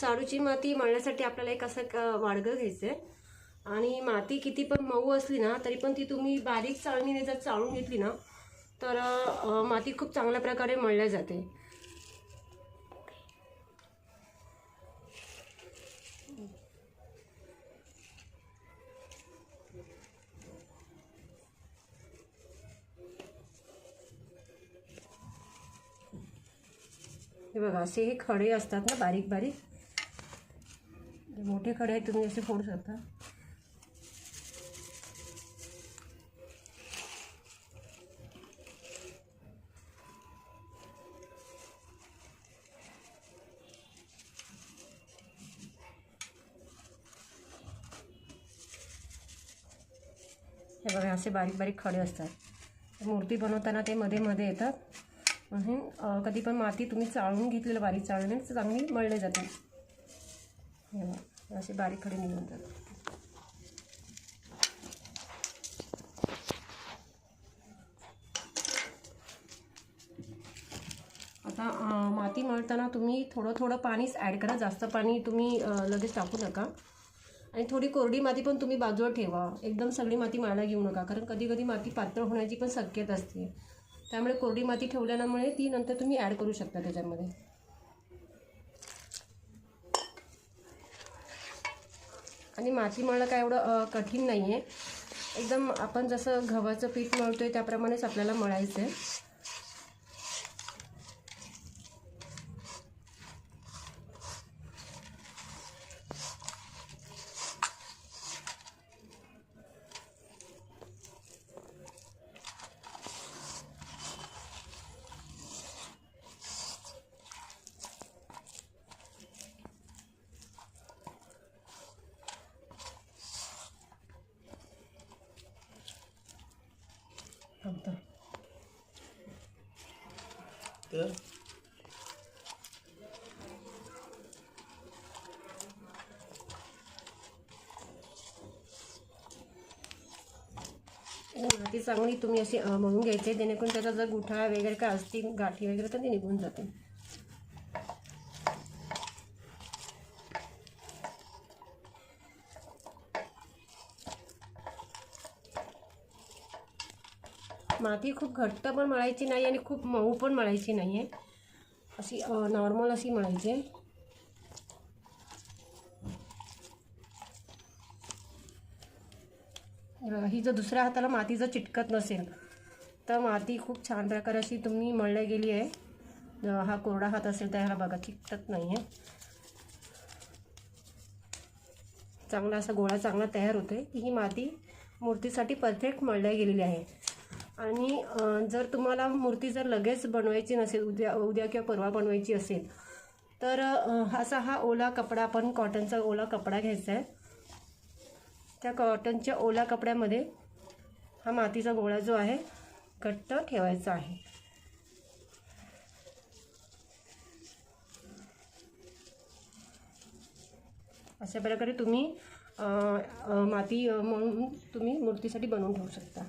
साडूची माती मळण्यासाठी आपल्याला एक असं वाडगं घ्यायचं आहे आणि माती किती पण मऊ असली ना तरी पण ती तुम्ही बारीक चाळणीने जर चाळून घेतली ना तर माती खूप चांगल्या प्रकारे मळल्या जाते. हे बघा असे हे खडे असतात ना बारीक बारीक मोठे खडे आहेत तुम्ही असे फोडू शकता. हे बघा असे बारीक बारीक खडे असतात. मूर्ती बनवताना ते मध्ये मध्ये येतात. म्हणून कधी पण माती तुम्ही चाळून घेतलेलं बारीक चाळून चांगली मळले जाते. हे बघा, असे बारीक खडे निघून जातात. आता माती मळताना तुम्ही थोडं थोडं पाणीच ॲड करा. जास्त पाणी तुम्ही लगेच टाकू नका. आणि थोडी कोरडी माती पण तुम्ही बाजूला ठेवा. एकदम सगळी माती मळायला घेऊ नका. कारण कधी कधी माती पातळ होण्याची पण शक्यता असते. त्यामुळे कोरडी माती ठेवल्यामुळे ती नंतर तुम्ही ॲड करू शकता त्याच्यामध्ये. आणि माती मळणं काय एवढं कठीण नाही आहे एकदम आपण जसं गव्हाचं पीठ मळतोय त्याप्रमाणेच आपल्याला मळायचं आहे थांबतो. तर माती चांगली तुम्ही अशी मळून घ्यायची जेणेकरून त्याचा जर गुठळा वगैरे काय असतील गाठी वगैरे तर ते निघून जाते माती खूप घट्ट पण मळायची नाही आणि खूप मऊ पण मळायची नाही आहे अशी नॉर्मल अशी मळायची. आहे ही जर दुसऱ्या हाताला माती जर चिटकत नसेल तर माती खूप छान प्रकारे अशी तुम्ही मळल्या गेली आहे. हा कोरडा हात असेल तर ह्याला बघा चिकटत नाही आहे चांगला असा गोळा चांगला तयार होतोय. ही माती मूर्तीसाठी परफेक्ट मळल्या गेलेली आहे. आणि जर तुम्हाला मूर्ती जर लगेच बनवायची नसेल उद्या उद्या किंवा परवा बनवायची असेल तर असा हा ओला कपडा आपण कॉटनचा ओला कपडा घ्यायचा आहे. त्या कॉटनच्या ओला कपड्यामध्ये हा मातीचा गोळा जो आहे घट्ट ठेवायचा आहे. अशा प्रकारे तुम्ही माती म्हणून तुम्ही मूर्तीसाठी बनवून ठेवू शकता.